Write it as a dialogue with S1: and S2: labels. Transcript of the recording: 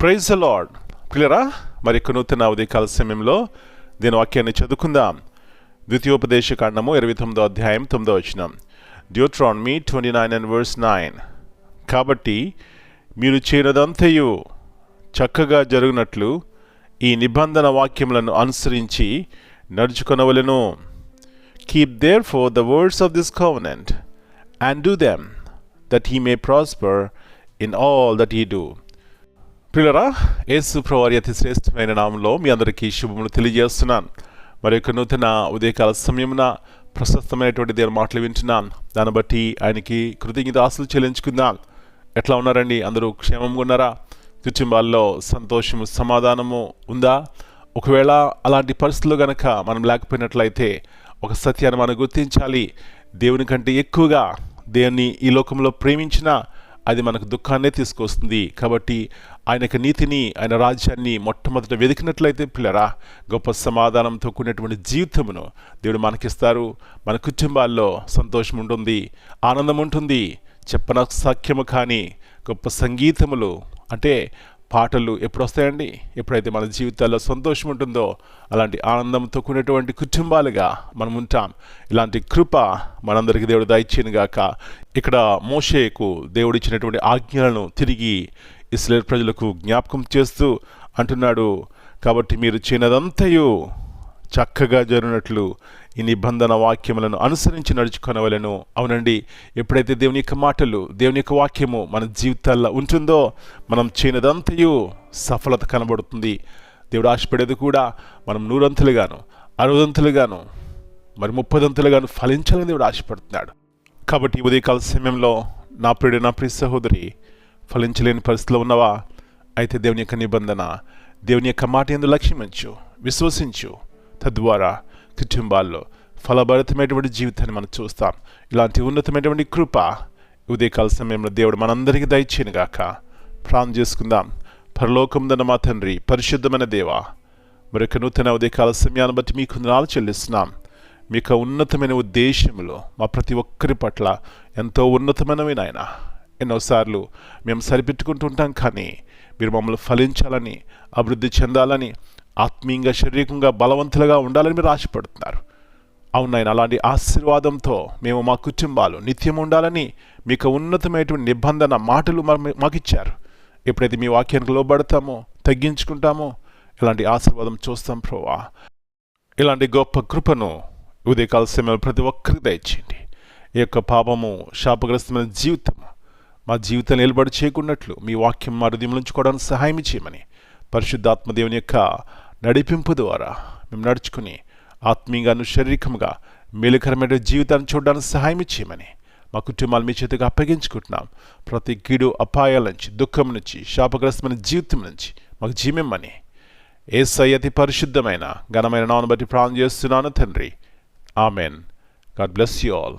S1: Praise lord క్లియరా మరి యొక్క నూతన ఉదయకాల సమయంలో దీని వాక్యాన్ని చదువుకుందాం. ద్వితీయోపదేశ కాండము ఇరవై తొమ్మిదో అధ్యాయం తొమ్మిదో వచ్చిన Deuteronomy twenty nine and verse nine కాబట్టి మీరు చేయనదంతయు చక్కగా జరిగినట్లు ఈ నిబంధన వాక్యములను అనుసరించి నడుచుకొనవలను. Keep therefore the words of this covenant and do them that he may prosper in all that he do ప్రియులరా యేసు ప్రవారి అతి శ్రేష్టమైన నామంలో మీ అందరికీ శుభములు తెలియజేస్తున్నాను. మరి యొక్క నూతన ఉదయకాల సమయమున ప్రశస్తమైనటువంటి దేవుని మాటలు వింటున్నాను. దాన్ని బట్టి ఆయనకి కృతజ్ఞతాసులు చెల్లించుకుందాం. ఎట్లా ఉన్నారండి? అందరూ క్షేమంగా ఉన్నారా? కుటుంబాల్లో సంతోషము సమాధానము ఉందా? ఒకవేళ అలాంటి పరిస్థితులు గనక మనం లేకపోయినట్లయితే ఒక సత్యాన్ని మనం గుర్తించాలి. దేవుని కంటే ఎక్కువగా దేవుని ఈ లోకంలో ప్రేమించిన అది మనకు దుఃఖాన్నే తీసుకొస్తుంది. కాబట్టి ఆయన నీతిని ఆయన రాజ్యాన్ని మొట్టమొదట వెతికినట్లయితే పిల్లరా గొప్ప సమాధానంతో కూడినటువంటి జీవితమును దేవుడు మనకిస్తారు. మన కుటుంబాల్లో సంతోషం ఉంటుంది ఆనందం ఉంటుంది చెప్పన సాఖ్యము కానీ గొప్ప సంగీతములు అంటే పాటలు ఎప్పుడు వస్తాయండి ఎప్పుడైతే మన జీవితాల్లో సంతోషం ఉంటుందో అలాంటి ఆనందంతో కూడినటువంటి కుటుంబాలుగా మనం ఉంటాం. ఇలాంటి కృప మనందరికీ దేవుడు దయచేయనుగాక ఇక్కడ మోషేకు దేవుడు ఇచ్చినటువంటి ఆజ్ఞలను తిరిగి ఇస్రాయేల్ ప్రజలకు జ్ఞాపకం చేస్తూ అంటున్నాడు. కాబట్టి మీరు చిన్నదంతయు చక్కగా జరిగినట్లు ఈ నిబంధన వాక్యములను అనుసరించి నడుచుకొనవలను. అవునండి ఎప్పుడైతే దేవుని యొక్క మాటలు దేవుని యొక్క వాక్యము మన జీవితాల్లో ఉంటుందో మనం చేయనదంతయు సఫలత కనబడుతుంది. దేవుడు ఆశపడేది కూడా మనం నూరంతులుగాను అరవదంతులుగాను మరి ముప్పదంతులుగాను ఫలించాలని దేవుడు ఆశపడుతున్నాడు. కాబట్టి ఉదయకాల సమయంలో నా ప్రియుడు నా ప్రియ సహోదరి ఫలించలేని పరిస్థితిలో ఉన్నవా? అయితే దేవుని యొక్క నిబంధన దేవుని యొక్క మాట ఎందు లక్ష్యమించు విశ్వసించు తద్వారా కుటుంబాల్లో ఫలభరితమైనటువంటి జీవితాన్ని మనం చూస్తాం. ఇలాంటి ఉన్నతమైనటువంటి కృప ఉదయకాల సమయంలో దేవుడు మనందరికీ దయచేయను గాక. ప్రాణం చేసుకుందాం. పరలోకం మా తండ్రి పరిశుద్ధమైన దేవ మరొక నూతన ఉదయకాల సమయాన్ని బట్టి మీకు నాలు చెల్లిస్తున్నాం. మీ యొక్క ఉన్నతమైన ఉద్దేశంలో మా ప్రతి ఒక్కరి పట్ల ఎంతో ఉన్నతమైనవి నాయన. ఎన్నోసార్లు మేము సరిపెట్టుకుంటుంటాం కానీ మీరు మమ్మల్ని ఫలించాలని అభివృద్ధి చెందాలని ఆత్మీయంగా శారీరకంగా బలవంతులుగా ఉండాలని మీరు ఆశపడుతున్నారు. అవునాయన అలాంటి ఆశీర్వాదంతో మేము మా కుటుంబాలు నిత్యం ఉండాలని మీకు ఉన్నతమైనటువంటి నిబంధన మాటలు మాకు ఇచ్చారు ఎప్పుడైతే మీ వాక్యానికి లోబడతామో తగ్గించుకుంటామో ఇలాంటి ఆశీర్వాదం చూస్తాం ప్రోవా ఇలాంటి గొప్ప కృపను ఉదయకాల సమయంలో ప్రతి ఒక్కరికి దయచేయండి. ఈ యొక్క పాపము శాపగ్రస్తమైన జీవితం మా జీవితం నిలబడి చేయకున్నట్లు మీ వాక్యం మా హృదయం ఉంచుకోవడానికి సహాయం చేయమని పరిశుద్ధాత్మదేవుని యొక్క నడిపింపు ద్వారా మేము నడుచుకుని ఆత్మీయంగాను శారీరకంగా మేలుకరమైన జీవితాన్ని చూడడానికి సహాయం చేయమని మా కుటుంబాలు మీ చేతికి అప్పగించుకుంటున్నాం. ప్రతి కీడు అపాయాల నుంచి దుఃఖం నుంచి శాపగ్రస్తమైన జీవితం నుంచి మాకు జీవమని ఏసై అతి పరిశుద్ధమైన ఘనమైన నాను బట్టి ప్రాణం చేస్తున్నాను తండ్రి. Amen. God bless you all.